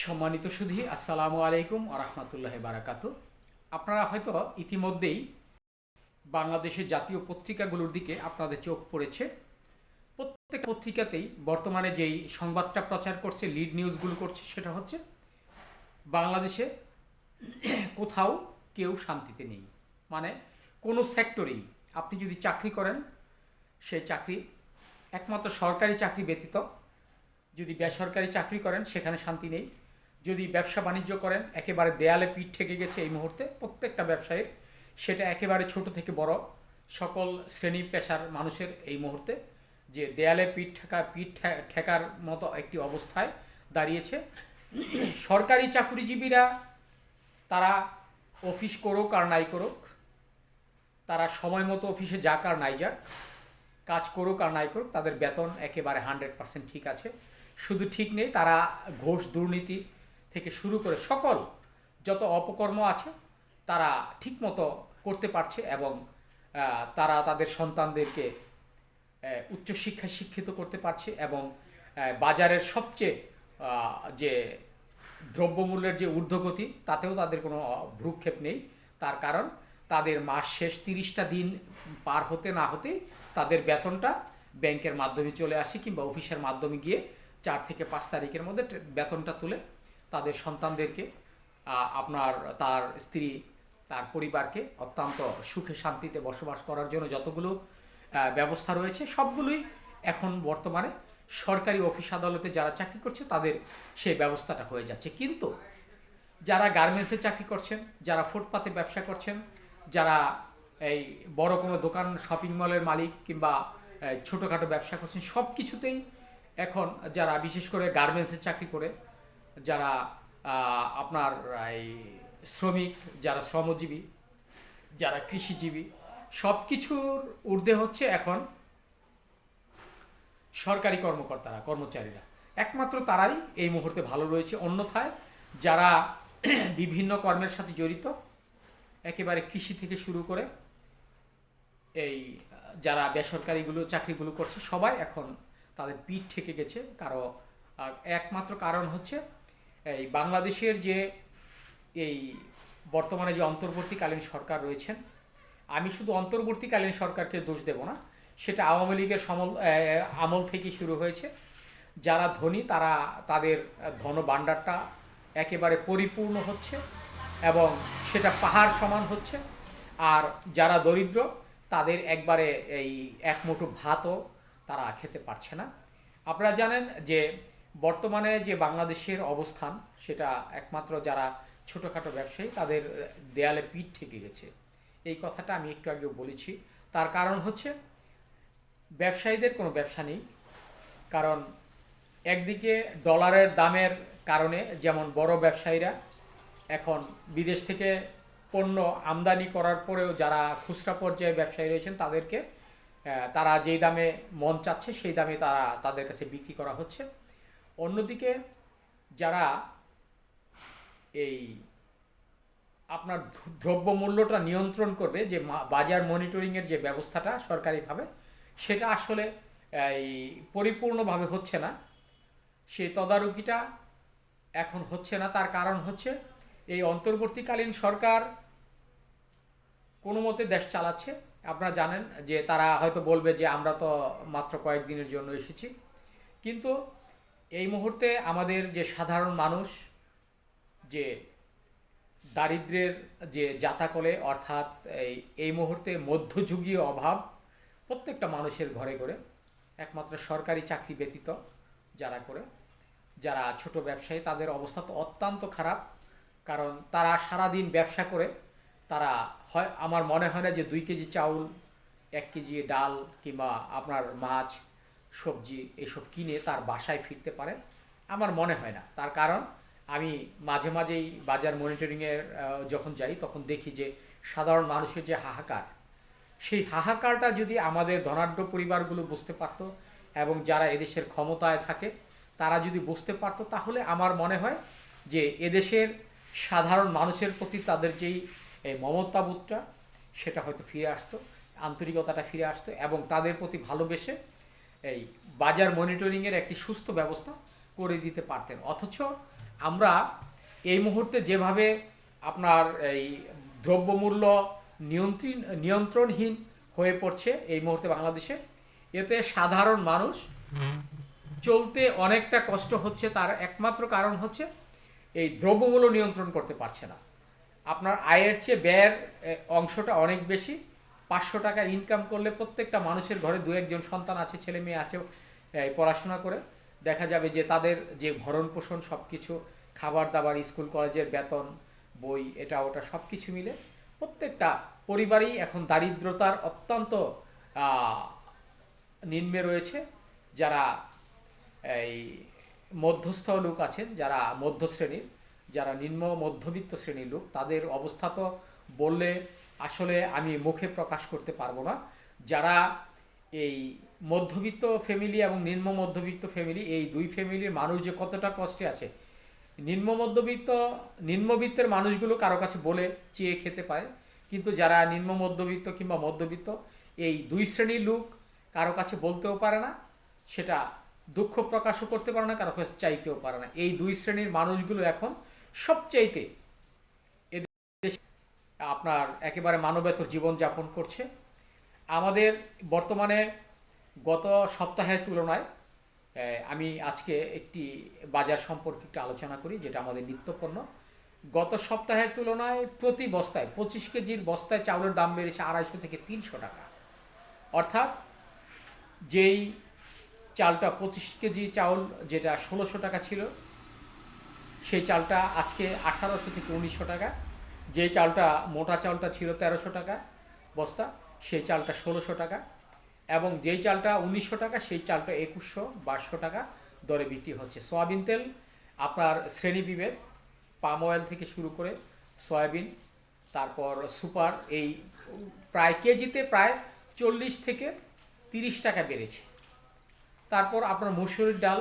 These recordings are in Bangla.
সম্মানিত সুধী, আসসালামু আলাইকুম আরহামতুল্লাহ বারাকাতু। আপনারা হয়তো ইতিমধ্যেই বাংলাদেশের জাতীয় পত্রিকাগুলোর দিকে আপনাদের চোখ পড়েছে। প্রত্যেক পত্রিকাতেই বর্তমানে যেই সংবাদটা প্রচার করছে লিড নিউজগুলো করছে, সেটা হচ্ছে বাংলাদেশে কোথাও কেউ শান্তিতে নেই। মানে কোনো সেক্টরেই আপনি যদি চাকরি করেন, সেই চাকরি একমাত্র সরকারি চাকরি ব্যতীত যদি বেসরকারি চাকরি করেন, সেখানে শান্তি নেই। যদি ব্যবসা বাণিজ্য করেন, একেবারে দেয়ালে পিঠ ঠেকে গেছে এই মুহূর্তে, প্রত্যেকটা ব্যবসায়ীর, সেটা একেবারে ছোট থেকে বড়, সকল শ্রেণি পেশার মানুষের এই মুহূর্তে, যে দেয়ালে পিঠ ঠেকা, পিঠ ঠেকার মতো একটি অবস্থায় দাঁড়িয়েছে। সরকারি চাকরিজীবীরা, তারা অফিস করুক আর নাই করুক, তারা সময় মতো অফিসে যাক আর নাই যাক, কাজ করুক আর নাই করুক, তাদের বেতন একেবারে হান্ড্রেড পার্সেন্ট ঠিক আছে। শুধু ঠিক নেই, তারা ঘোষ দুর্নীতি থেকে শুরু করে সকল যত অপকর্ম আছে, তারা ঠিকমতো করতে পারছে এবং তারা তাদের সন্তানদেরকে উচ্চশিক্ষায় শিক্ষিত করতে পারছে এবং বাজারের সবচেয়ে যে দ্রব্যমূল্যের যে ঊর্ধ্বগতি, তাতেও তাদের কোনো ভ্রুক্ষেপ নেই। তার কারণ, তাদের মাস শেষ তিরিশটা দিন পার হতে না হতেই তাদের বেতনটা ব্যাংকের মাধ্যমে চলে আসে কিংবা অফিসের মাধ্যমে গিয়ে চার থেকে পাঁচ তারিখের মধ্যে বেতনটা তুলে তাদের সন্তানদেরকে আপনার তার স্ত্রী, তার পরিবারকে অত্যন্ত সুখে শান্তিতে বসবাস করার জন্য যতগুলো ব্যবস্থা রয়েছে, সবগুলোই এখন বর্তমানে সরকারি অফিস আদালতে যারা চাকরি করছে তাদের সেই ব্যবস্থাটা হয়ে যাচ্ছে। কিন্তু যারা গার্মেন্টসে চাকরি করছেন, যারা ফুটপাতে ব্যবসা করছেন, যারা এই বড় কোনো দোকান শপিং মলের মালিক কিংবা ছোটোখাটো ব্যবসা করছেন সব কিছুতেই এখন যারা বিশেষ করে গার্মেন্টসে চাকরি করে যারা আপনার, এই, শ্রমিক, যারা শ্রমজীবী, যারা কৃষিজীবী সব কিছুর ঊর্ধ্বে হচ্ছে এখন সরকারি কর্মকর্তারা, কর্মচারীরা। একমাত্র তারাই এই মুহূর্তে ভালো রয়েছে। অন্যথায় যারা বিভিন্ন কর্মের সাথে জড়িত, একেবারে কৃষি থেকে শুরু করে এই, যারা বেসরকারিগুলো, চাকরিগুলো করছে, সবাই এখন তাদের পিঠ ঠেকে গেছে। কারও, আর একমাত্র কারণ হচ্ছে এই বাংলাদেশের যে এই বর্তমানে যে অন্তর্বর্তীকালীন সরকার রয়েছেন, আমি শুধু অন্তর্বর্তীকালীন সরকারকে দোষ দেব না, সেটা আওয়ামী লীগের সমল আমল থেকে শুরু হয়েছে। যারা ধনী, তারা তাদের ধন ভাণ্ডারটা একেবারে পরিপূর্ণ হচ্ছে এবং সেটা পাহাড় সমান হচ্ছে। আর যারা দরিদ্র, তাদের একবারে এই এক মুঠো ভাতও তারা খেতে পারছে না। আপনারা জানেন যে বর্তমানে যে বাংলাদেশের অবস্থান, সেটা একমাত্র যারা ছোটোখাটো ব্যবসায়ী, তাদের দেয়ালে পিঠ ঠেকে গেছে। এই কথাটা আমি একটু আগে বলেছি। তার কারণ হচ্ছে, ব্যবসায়ীদের কোনো ব্যবসা নেই। কারণ একদিকে ডলারের দামের কারণে যেমন বড় ব্যবসায়ীরা, এখন বিদেশ থেকে পণ্য আমদানি করার পরেও যারা খুচরা পর্যায়ে ব্যবসায়ী রয়েছেন, তাদেরকে তারা যেই দামে মন চাচ্ছে, সেই দামে তারা তাদের কাছে বিক্রি করা হচ্ছে। অন্যদিকে যারা এই আপনার ধ- দ্রব্যমূল্যটা নিয়ন্ত্রণ করবে, যে বাজার মনিটরিংয়ের যে ব্যবস্থাটা সরকারিভাবে, সেটা আসলে, এই পরিপূর্ণভাবে হচ্ছে না। সেই তদারকিটা এখন হচ্ছে না। তার কারণ হচ্ছে, এই অন্তর্বর্তীকালীন সরকার কোনো মতে দেশ চালাচ্ছে। আপনারা জানেন যে তারা হয়তো বলবে যে আমরা তো মাত্র কয়েকদিনের জন্য এসেছি। কিন্তু এই মুহূর্তে আমাদের যে সাধারণ মানুষ, যে দারিদ্রের যে জাতাকলে, অর্থাৎ এই এই মুহূর্তে মধ্যযুগীয় অভাব প্রত্যেকটা মানুষের ঘরে ঘরে, একমাত্র সরকারি চাকরি ব্যতীত যারা করে, যারা ছোট ব্যবসায়ী, তাদের অবস্থা তো অত্যন্ত খারাপ। কারণ তারা সারাদিন ব্যবসা করে, তারা হয়, আমার মনে হয় না যে দুই কেজি চাউল, এক কেজি ডাল কিংবা আপনার মাছ সবজি এসব কিনে তার বাসায় ফিরতে পারে, আমার মনে হয় না। তার কারণ, আমি মাঝে মাঝেই বাজার মনিটরিংয়ের যখন যাই, তখন দেখি যে সাধারণ মানুষের যে হাহাকার, সেই হাহাকারটা যদি আমাদের ধনাঢ্য পরিবারগুলো বুঝতে পারতো এবং যারা এদেশের ক্ষমতায় থাকে, তারা যদি বুঝতে পারতো, তাহলে আমার মনে হয় যে এদেশের সাধারণ মানুষের প্রতি তাদের যেই মমতাবোধটা, সেটা হয়তো ফিরে আসতো, আন্তরিকতাটা ফিরে আসতো এবং তাদের প্রতি ভালোবেসে এই বাজার মনিটরিংয়ের একটি সুস্থ ব্যবস্থা করে দিতে পারতেন। অথচ আমরা এই মুহূর্তে যেভাবে আপনার এই দ্রব্যমূল্য নিয়ন্ত্রণ নিয়ন্ত্রণহীন হয়ে পড়ছে এই মুহূর্তে বাংলাদেশে, এতে সাধারণ মানুষ চলতে অনেকটা কষ্ট হচ্ছে, তার একমাত্র কারণ হচ্ছে এই দ্রব্যমূল্য নিয়ন্ত্রণ করতে পারছে না। আপনার আয়ের চেয়ে ব্যয়ের অংশটা অনেক বেশি পাঁচশো টাকা ইনকাম করলে প্রত্যেকটা মানুষের ঘরে দু একজন সন্তান আছে, ছেলে মেয়ে আছে পড়াশোনা করে। দেখা যাবে যে তাদের যে ভরণ পোষণ সব কিছু খাবার দাবার, স্কুল কলেজের বেতন, বই, এটা ওটা সব কিছু মিলে প্রত্যেকটা পরিবারই এখন দারিদ্রতার অত্যন্ত নিম্নে রয়েছে। যারা এই মধ্যস্থ লোক আছেন, যারা মধ্য শ্রেণির যারা নিম্ন মধ্যবিত্ত শ্রেণির লোক, তাদের অবস্থা তো বললে আসলে আমি মুখে প্রকাশ করতে পারব না। যারা এই মধ্যবিত্ত ফ্যামিলি এবং নিম্ন মধ্যবিত্ত ফ্যামিলি এই দুই ফ্যামিলির মানুষ যে কতটা কষ্টে আছে, নিম্ন মধ্যবিত্ত নিম্নবিত্তের মানুষগুলো কারও কাছে বলে চেয়ে খেতে পারে। কিন্তু যারা নিম্ন মধ্যবিত্ত কিংবা মধ্যবিত্ত, এই দুই শ্রেণির লোক কারও কাছে বলতেও পারে না, সেটা দুঃখ প্রকাশও করতে পারে না, কারও কাছে চাইতেও পারে না। এই দুই শ্রেণির মানুষগুলো এখন সবচাইতে আপনার একেবারে মানবেতর জীবনযাপন করছে। আমাদের বর্তমানে গত সপ্তাহের তুলনায় আমি আজকে একটি বাজার সম্পর্কে একটু আলোচনা করি, যেটা আমাদের নিত্যপণ্য। গত সপ্তাহের তুলনায় প্রতি বস্তায়, পঁচিশ কেজির বস্তায় চাউলের দাম বেড়েছে আড়াইশো থেকে তিনশো টাকা। অর্থাৎ যেই চালটা পঁচিশ কেজি চাউল যেটা ষোলোশো টাকা ছিল, সেই চালটা আজকে আঠারোশো থেকে উনিশশো টাকা। যে চালটা মোটা চালটা ছিল তেরোশো টাকা বস্তা, সেই চালটা ষোলোশো টাকা এবং যেই চালটা উনিশশো টাকা, সেই চালটা একুশশো বাইশশো টাকা দরে বিক্রি হচ্ছে। সয়াবিন তেল আপনার শ্রেণীবিভেদ পাম অয়েল থেকে শুরু করে সয়াবিন, তারপর সুপার, এই প্রায় কেজিতে প্রায় চল্লিশ থেকে তিরিশ টাকা বেড়েছে। তারপর আপনার মসুরির ডাল,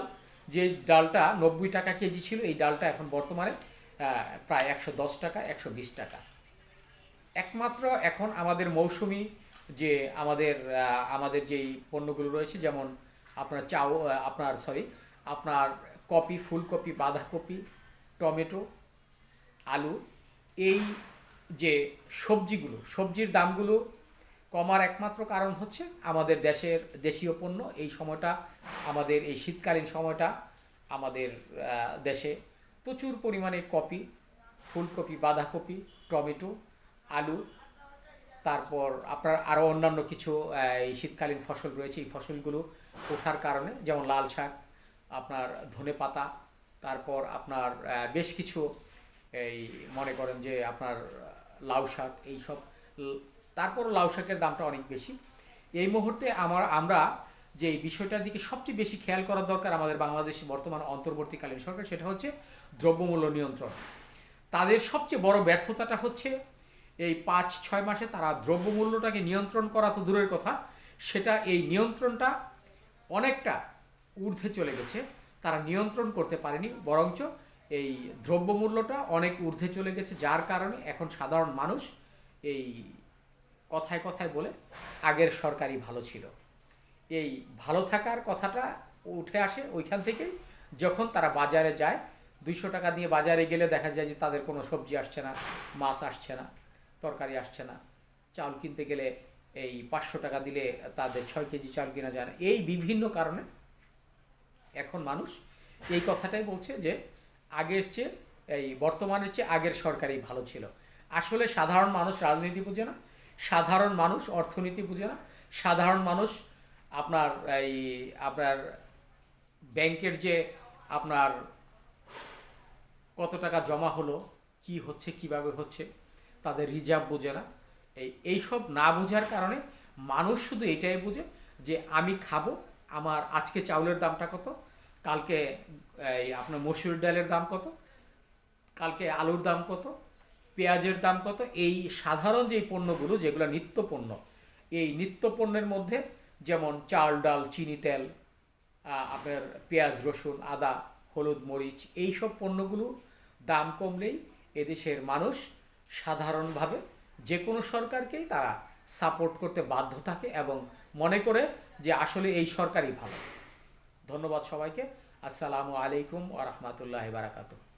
যে ডালটা নব্বই টাকা কেজি ছিল, এই ডালটা এখন বর্তমানে প্রায় একশো দশ টাকা, একশো বিশ টাকা। একমাত্র এখন আমাদের মৌসুমি যে আমাদের আমাদের যেই পণ্যগুলো রয়েছে, যেমন আপনার চাও আপনার সরি আপনার কপি, ফুলকপি, বাঁধাকপি, টমেটো, আলু, এই যে সবজিগুলো, সবজির দামগুলো কমার একমাত্র কারণ হচ্ছে আমাদের দেশের দেশীয় পণ্য। এই সময়টা, আমাদের এই শীতকালীন সময়টা আমাদের দেশে প্রচুর পরিমাণে কপি, ফুলকপি, বাঁধাকপি, টমেটো, আলু, তারপর আপনার আরও অন্যান্য কিছু এই শীতকালীন ফসল রয়েছে। এই ফসলগুলো ওঠার কারণে যেমন লাল শাক, আপনার ধনে পাতা, তারপর আপনার বেশ কিছু এই মনে করেন যে আপনার লাউ শাক, এইসব। তারপর লাউ শাকের দামটা অনেক বেশি। এই মুহূর্তে আমার, আমরা যে এই বিষয়টার দিকে সবচেয়ে বেশি খেয়াল করার দরকার আমাদের বাংলাদেশে বর্তমান অন্তর্বর্তীকালীন সরকার, সেটা হচ্ছে দ্রব্যমূল্য নিয়ন্ত্রণ। তাদের সবচেয়ে বড় ব্যর্থতাটা হচ্ছে এই পাঁচ, ছয় মাসে তারা দ্রব্যমূল্যটাকে নিয়ন্ত্রণ করা তো দূরের কথা, সেটা এই নিয়ন্ত্রণটা অনেকটা ঊর্ধ্বে চলে গেছে, তারা নিয়ন্ত্রণ করতে পারেনি, বরঞ্চ এই দ্রব্যমূল্যটা অনেক ঊর্ধ্বে চলে গেছে, যার কারণে এখন সাধারণ মানুষ এই কথায় কথায় বলে আগের সরকারই ভালো ছিল। এই ভালো থাকার কথাটা উঠে আসে ওইখান থেকেই যখন তারা বাজারে যায়, দুইশো টাকা দিয়ে বাজারে গেলে দেখা যায় যে তাদের কোনো সবজি আসছে না, মাছ আসছে না, তরকারি আসছে না। চাল কিনতে গেলে এই পাঁচশো টাকা দিলে তাদের ছয় কেজি চাল কেনা যায় না। এই বিভিন্ন কারণে এখন মানুষ এই কথাটাই বলছে যে আগের চেয়ে, এই বর্তমানের চেয়ে আগের সরকারই ভালো ছিল। আসলে সাধারণ মানুষ রাজনীতি বুঝে না, সাধারণ মানুষ অর্থনীতি বুঝে না, সাধারণ মানুষ আপনার এই, আপনার ব্যাংকের যে আপনার কত টাকা জমা হলো, কি হচ্ছে, কীভাবে হচ্ছে, তাদের রিজার্ভ বোঝে না। এই, এইসব না বোঝার কারণে মানুষ শুধু এটাই বোঝে যে আমি খাব, আমার আজকে চাউলের দামটা কত, কালকে এই আপনার মসুর ডালের দাম কত, কালকে আলুর দাম কত, পেঁয়াজের দাম কত, এই সাধারণ যে পণ্যগুলো, যেগুলো নিত্য পণ্য, এই নিত্য পণ্যের মধ্যে যেমন চাল, ডাল, চিনি, তেল আপনার পেঁয়াজ, রসুন, আদা, হলুদ, মরিচ এই সব পণ্যগুলো দাম কমলেই এদেশের মানুষ সাধারণভাবে যে কোনো সরকারকেই তারা সাপোর্ট করতে বাধ্য থাকে এবং মনে করে যে আসলে এই সরকারই ভালো। ধন্যবাদ সবাইকে। আসসালামু আলাইকুম ওয়া রাহমাতুল্লাহি বারাকাতুহু।